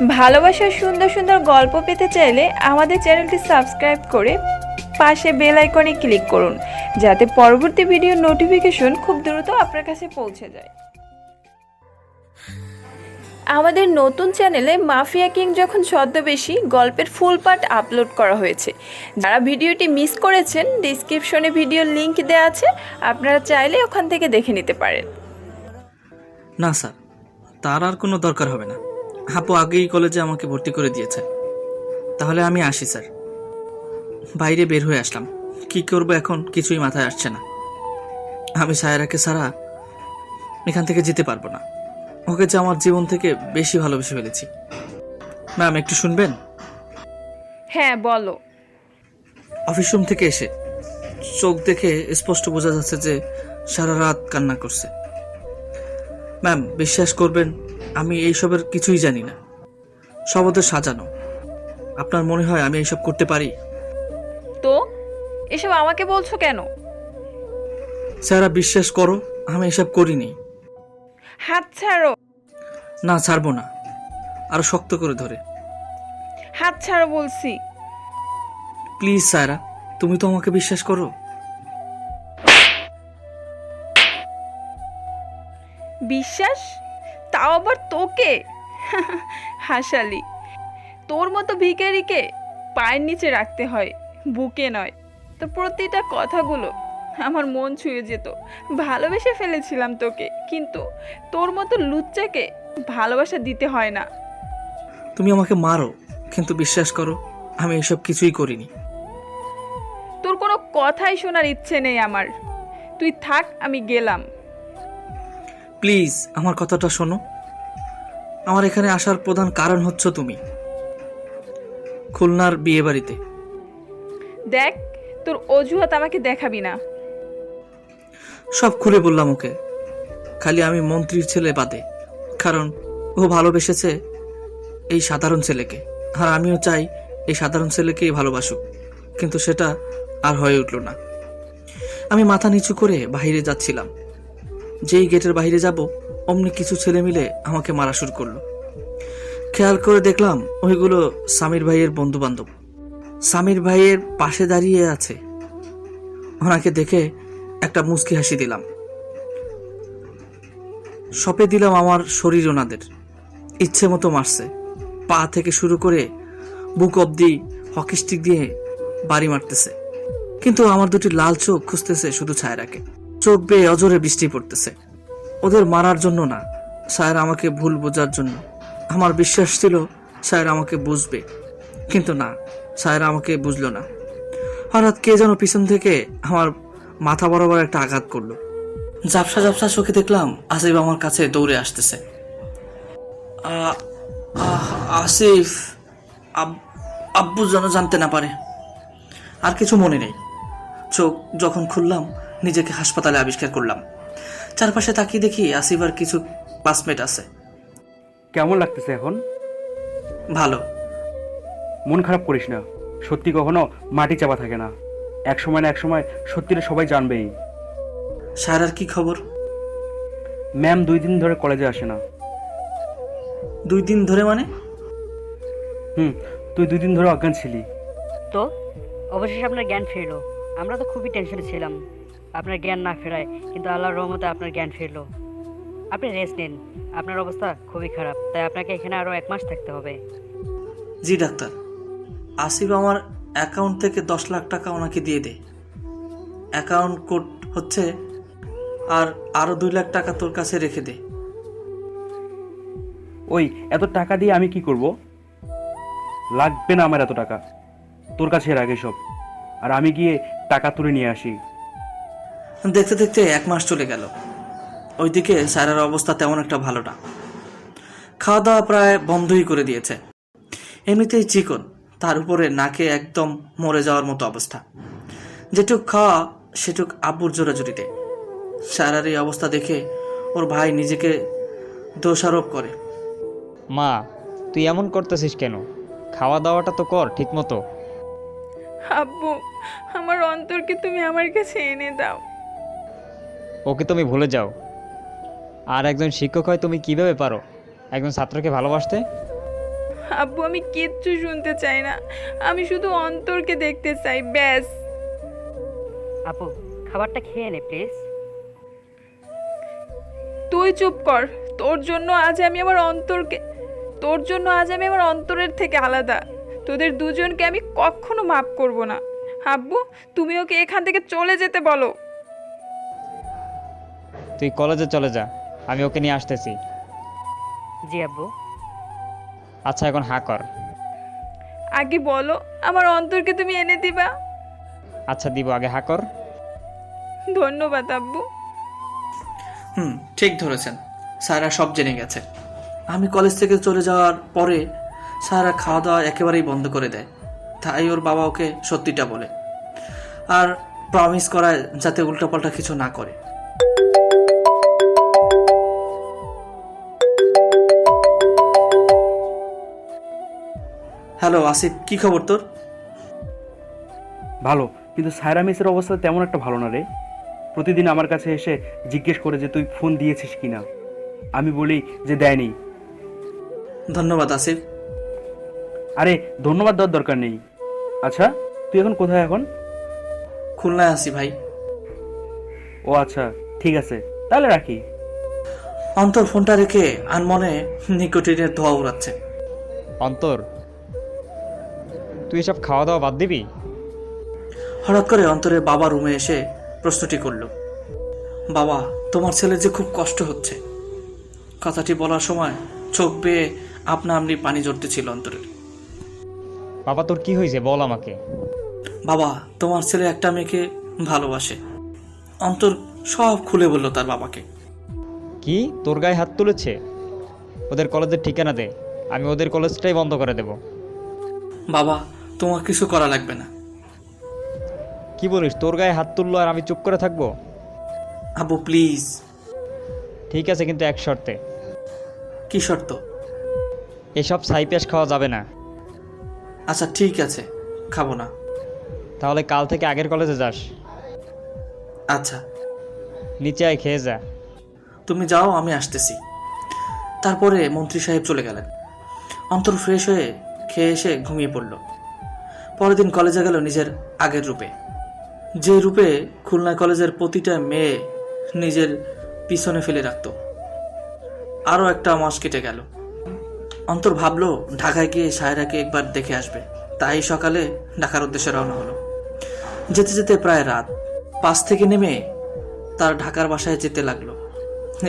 ভালোবাসার সুন্দর সুন্দর গল্প পেতে চাইলে আমাদের চ্যানেলটি সাবস্ক্রাইব করে পাশে বেল আইকনে ক্লিক করুন, যাতে পরবর্তী ভিডিওর নোটিফিকেশন খুব দ্রুত আপনার কাছে পৌঁছে যায়। আমাদের নতুন চ্যানেলে মাফিয়া কিং যখন ছদ্মবেশী, গল্পের ফুল পার্ট আপলোড করা হয়েছে। যারা ভিডিওটি মিস করেছেন, ডিসক্রিপশনে ভিডিওর লিংক দেওয়া আছে, আপনারা চাইলে ওখান থেকে দেখে নিতে পারেন। না স্যার, তার আর কোনো দরকার হবে না। আপু আগেই কলেজে আমাকে ভর্তি করে দিয়েছে। তাহলে আমি আসি স্যার। বাইরে বের হয়ে আসলাম। কি করব এখন কিছুই মাথায় আসছে না। আমি সায়রাকে ছাড়া এখান থেকে যেতে পারব না। ওকে যে আমার জীবন থেকে বেশি ভালোবেসে ফেলেছি। ম্যাম একটু শুনবেন? হ্যাঁ বলো। অফিস রুম থেকে এসে চোখ দেখে স্পষ্ট বোঝা যাচ্ছে যে সারা রাত কান্না করছে। ম্যাম বিশ্বাস করবেন আমি এইসবের কিছুই জানি না। সব ওদের সাজানো। আপনার মনে হয় আমি এইসব করতে পারি? তো? এসব আমাকে বলছো কেন? স্যারা বিশ্বাস করো আমি এসব করিনি। হাত ছাড়ো। না ছাড়বো না। আরও শক্ত করে ধরে। হাত ছাড়ো বলছি। প্লিজ স্যারা তুমি তো আমাকে বিশ্বাস করো। বিশ্বাস? তাও আবার তোকে? হাসালি। তোর মতো ভিখারিকে পায়ের নিচে রাখতে হয় বুকে নয়। তো প্রতিটা কথাগুলো আমার মন ছুঁয়ে যেত। ভালোবেসে ফেলেছিলাম তোকে কিন্তু তোর মতো লুচ্চাকে ভালোবাসা দিতে হয় না। তুমি আমাকে মারো কিন্তু বিশ্বাস করো আমি এসব কিছুই করিনি। তোর কোনো কথাই শোনার ইচ্ছে নেই আমার। তুই থাক আমি গেলাম। প্লিজ আমার কথাটা শোনো। আমার এখানে আসার প্রধান কারণ হচ্ছ তুমি। খুলনার বিয়ে বাড়িতে দেখ তোর অজুহাত আমাকে দেখাবি না। সব খুলে বললাম ওকে। খালি আমি মন্ত্রীর ছেলে বাদে। কারণ ও ভালোবেসেছে এই সাধারণ ছেলেকে। আর আমিও চাই এই সাধারণ ছেলেকেই ভালোবাসুক। কিন্তু সেটা আর হয়ে উঠল না। আমি মাথা নিচু করে বাইরে যাচ্ছিলাম। যেই গেটের বাইরে যাব, অমনি কিছু ছেলে মিলে আমাকে মারা শুরু করল। খেয়াল করে দেখলাম ওইগুলো সামির ভাইয়ের বন্ধু বান্ধব সামির ভাইয়ের পাশে দাঁড়িয়ে আছে। ওনাকে দেখে একটা মুচকি হাসি দিলাম। সপে দিলাম আমার শরীর ওনাদের। ইচ্ছে মতো মারছে। পা থেকে শুরু করে বুক অব্দি হকি স্টিক দিয়ে বাড়ি মারতেছে। কিন্তু আমার দুটি লাল চোখ খুঁজতেছে শুধু ছায়রাকে চোখ বেয়ে অজরে বৃষ্টি পড়তেছে। ওদের মারার জন্য না, সায়রা আমাকে ভুল বোঝার জন্য। আমার বিশ্বাস ছিল সায়রা আমাকে বুঝবে। কিন্তু না, সায়রা আমাকে বুঝলো না। হঠাৎ কে যেন পিছন থেকে আমার মাথা বরাবর একটা আঘাত করল। ঝাপসা ঝাপসা চোখে দেখলাম আসিফ আমার কাছে দৌড়ে আসতেছে। আসিফ, আব- আব্বু যেন জানতে না পারে। আর কিছু মনে নেই। চোখ যখন খুললাম নিজেকে হাসপাতালে আবিষ্কার করলাম। চারপাশে তাকিয়ে দেখি আসিফ আর কিছু ক্লাসমেট আছে। কেমন লাগতেছে এখন? ভালো। মন খারাপ করিস না। সত্যি কখনো মাটি চাপা থাকে না। এক সময় না এক সময় সত্যিটা সবাই জানবেই। সারার কি খবর? ম্যাম দুই দিন ধরে কলেজে আসে না। দুই দিন ধরে মানে? হুম তুই দুই দিন ধরে অজ্ঞান ছিলি। তো? অবশেষে আপনার জ্ঞান ফিরলো। আমরা তো খুবই টেনশনে ছিলাম। আপনার জ্ঞান না ফেরায় কিন্তু আল্লাহর রহমতে আপনার জ্ঞান ফিরলো। আপনি রেস্ট নিন। আপনার অবস্থা খুবই খারাপ তাই আপনাকে এখানে আরও এক মাস থাকতে হবে। জি ডাক্তার। আসিফ আমার অ্যাকাউন্ট থেকে দশ লাখ টাকা ওনাকে দিয়ে দে। অ্যাকাউন্ট কোড হচ্ছে আর আরও দুই লাখ টাকা তোর কাছে রেখে দে। ওই এত টাকা দিয়ে আমি কি করব? লাগবে না আমার এত টাকা। তোর কাছে এর আগে সব। আর আমি গিয়ে টাকা তুলে নিয়ে আসি। দেখতে দেখতে এক মাস চলে গেল। ওইদিকে স্যারের অবস্থা তেমন একটা ভালো না খাওয়া দাওয়া প্রায় বন্ধই করে দিয়েছে। এমনিতেই চিকন তার উপরে নাকে একদম মরে যাওয়ার মতো অবস্থা। যেটুক খাওয়া সেটুক আব্বুর জোরাজুরিতে। স্যারের এই অবস্থা দেখে ওর ভাই নিজেকে দোষারোপ করে। মা তুই এমন করতেছিস কেন? খাওয়া দাওয়াটা তো কর ঠিক মতো আব্বু আমার অন্তরকে তুমি আমার কাছে এনে দাও। ওকে তুমি ভুলে যাও। আর একজন শিক্ষক হয় তুমি কীভাবে পারো? একজন ছাত্রকে ভালোবাসতে? আব্বু আমি কিচ্ছু শুনতে চাই না। আমি শুধু অন্তরকে দেখতে চাই ব্যাস। আপু খাবারটা খেয়ে নে প্লিজ তুই চুপ কর। তোর জন্য আজ আমি আমার অন্তরকে তোর জন্য আজ আমি আমার অন্তরের থেকে আলাদা। তোদের দুজনকে আমি কখনো মাফ করব না। আব্বু তুমি ওকে এখান থেকে চলে যেতে বলো। তুই কলেজে চলে যা আমি ওকে নিয়ে আসতেছি। জি আব্বু। আচ্ছা এখন হা কর। আগে বলো আমার অন্তরকে তুমি এনে দিবা? আচ্ছা দিব আগে হা কর। ধন্যবাদ আব্বু। হুম ঠিক ধরেছেন। সারা সব জেনে গেছে। আমি কলেজ থেকে চলে যাওয়ার পরে সারা খাওয়া দাওয়া একেবারেই বন্ধ করে দেয়। তাই ওর বাবা ওকে সত্যিটা বলে। আর প্রমিস করায় যাতে উল্টোপাল্টা কিছু না করে। হ্যালো আসিফ কি খবর তোর? ভালো কিন্তু সায়রা মিসের অবস্থা তেমন একটা ভালো না রে। প্রতিদিন আমার কাছে এসে জিজ্ঞেস করে যে তুই ফোন দিয়েছিস কিনা। আমি বলি যে দেয়নি। ধন্যবাদ আসিফ। আরে ধন্যবাদ দেওয়ার দরকার নেই। আচ্ছা তুই এখন কোথায় এখন? খুলনায় আসি ভাই। ও আচ্ছা ঠিক আছে তাহলে রাখি। অন্তর ফোনটা রেখে আনমনে নিকোটিনের ধোয়া উড়াচ্ছে। অন্তর তুই এসব খাওয়া দাওয়া বাদ দিবি? হঠাৎ করে অন্তরের বাবা রুমে এসে প্রশ্নটি করল। বাবা তোমার ছেলের যে খুব কষ্ট হচ্ছে। কথাটি বলার সময় চোখ বেয়ে আপনা আপনি পানি জড়তেছিল অন্তরের। বাবা তোর কি হয়েছে? বল আমাকে। বাবা তোমার ছেলে একটা মেয়েকে ভালোবাসে। অন্তর সব খুলে বলল তার বাবাকে। কি? তোর গায়ে হাত তুলেছে? ওদের কলেজের ঠিকানা দে। আমি ওদের কলেজটাই বন্ধ করে দেব। বাবা তোমার কিছু করা লাগবে না। কি বলিস? তোর গায়ে হাত তুললো আর আমি চুপ করে থাকব? আব্বু প্লিজ ঠিক আছে কিন্তু এক শর্তে। কি শর্ত? এসব সাইপেস খাওয়া যাবে না। আচ্ছা ঠিক আছে খাব না। তাহলে কাল থেকে আগের কলেজে যাস। আচ্ছা। নিচে আয় খেয়ে যা। তুমি যাও আমি আসতেছি। তারপরে মন্ত্রী সাহেব চলে গেলেন। অন্তর ফ্রেশ হয়ে খেয়ে এসে ঘুমিয়ে পড়ল। পরের দিন কলেজে গেল নিজের আগের রূপে। যে রূপে খুলনা কলেজের প্রতিটা মেয়ে নিজের পিছনে ফেলে রাখত। আরও একটা মাস কেটে গেল। অন্তর ভাবলো, ঢাকায় গিয়ে সায়রাকে একবার দেখে আসবে। তাই সকালে ঢাকার উদ্দেশ্যে রওনা হলো। যেতে যেতে প্রায় রাত। পাশ থেকে নেমে তার ঢাকার বাসায় যেতে লাগল।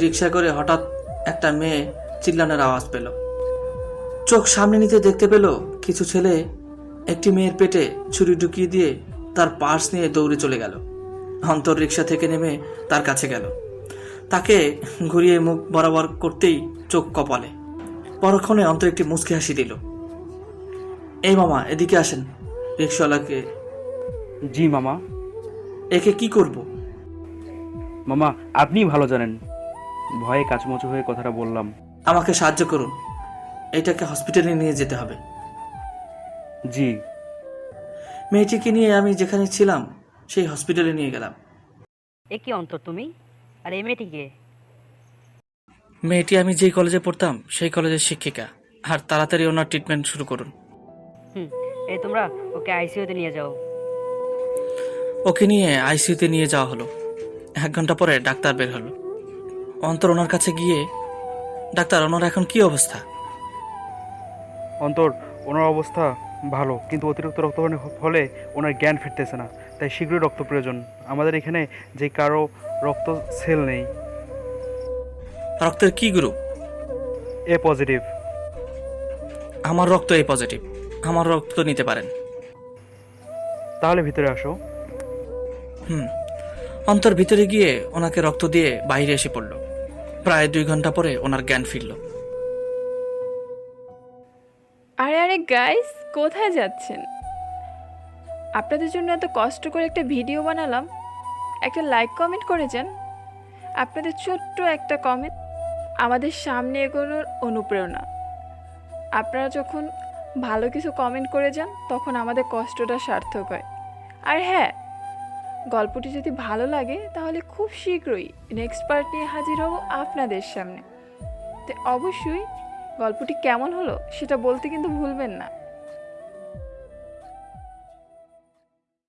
রিক্সা করে হঠাৎ একটা মেয়ে চিল্লানোর আওয়াজ পেল। চোখ সামনে নিতে দেখতে পেল কিছু ছেলে একটি মেয়ের পেটে ছুরি ঢুকিয়ে দিয়ে তার পার্স নিয়ে দৌড়ে চলে গেল। অন্তর রিক্সা থেকে নেমে তার কাছে গেল। তাকে ঘুরিয়ে মুখ বরাবর করতেই চোখ কপালে। পরক্ষণে অন্তর একটি মুচকি হাসি দিল। এই মামা এদিকে আসেন। রিক্সাওয়ালাকে। জি মামা। একে কি করব? মামা আপনিই ভালো জানেন। ভয়ে কাচমচু হয়ে কথাটা বললাম। আমাকে সাহায্য করুন। এটাকে হসপিটালে নিয়ে যেতে হবে। জি। মেয়েটিকে নিয়ে আমি যেখানে ছিলাম সেই হসপিটালে নিয়ে গেলাম। এ কি অন্তর তুমি? আর এই মেয়েটিকে মেয়েটি আমি যেই কলেজে পড়তাম সেই কলেজের শিক্ষিকা। আর তাড়াতাড়ি ওনার ট্রিটমেন্ট শুরু করুন। হুম এই তোমরা ওকে আইসিইউতে নিয়ে যাও। ওকে নিয়ে আইসিইউতে নিয়ে যাওয়া হলো। এক ঘণ্টা পরে ডাক্তার বের হলো। অন্তর ওনার কাছে গিয়ে ডাক্তার ওনার এখন কি অবস্থা? অন্তর ওনার অবস্থা ভালো কিন্তু অতিরিক্ত রক্তপানের ফলে ওনার জ্ঞান ফিরতেছে না। তাই শীঘ্রই রক্ত প্রয়োজন আমাদের এখানে যে কারও রক্ত সেল নেই। রক্তের কি গ্রুপ এ পজিটিভ। আমার রক্ত এ পজিটিভ। আমার রক্ত নিতে পারেন। তাহলে ভিতরে আসো। হুম। অন্তর ভিতরে গিয়ে ওনাকে রক্ত দিয়ে বাইরে এসে পড়ল। প্রায় দুই ঘণ্টা পরে ওনার জ্ঞান ফিরল। আরে আরে গাইস কোথায় যাচ্ছেন? আপনাদের জন্য এত কষ্ট করে একটা ভিডিও বানালাম। একটা লাইক কমেন্ট করে যান আপনাদের ছোট্ট একটা কমেন্ট আমাদের সামনে এগোনোর অনুপ্রেরণা। আপনারা যখন ভালো কিছু কমেন্ট করে যান, তখন আমাদের কষ্টটা সার্থক হয়। আর হ্যাঁ গল্পটি যদি ভালো লাগে, তাহলে খুব শীঘ্রই নেক্সট পার্ট নিয়ে হাজির হব আপনাদের সামনে। তো অবশ্যই গল্পটি কেমন হলো সেটা বলতে কিন্তু ভুলবেন না।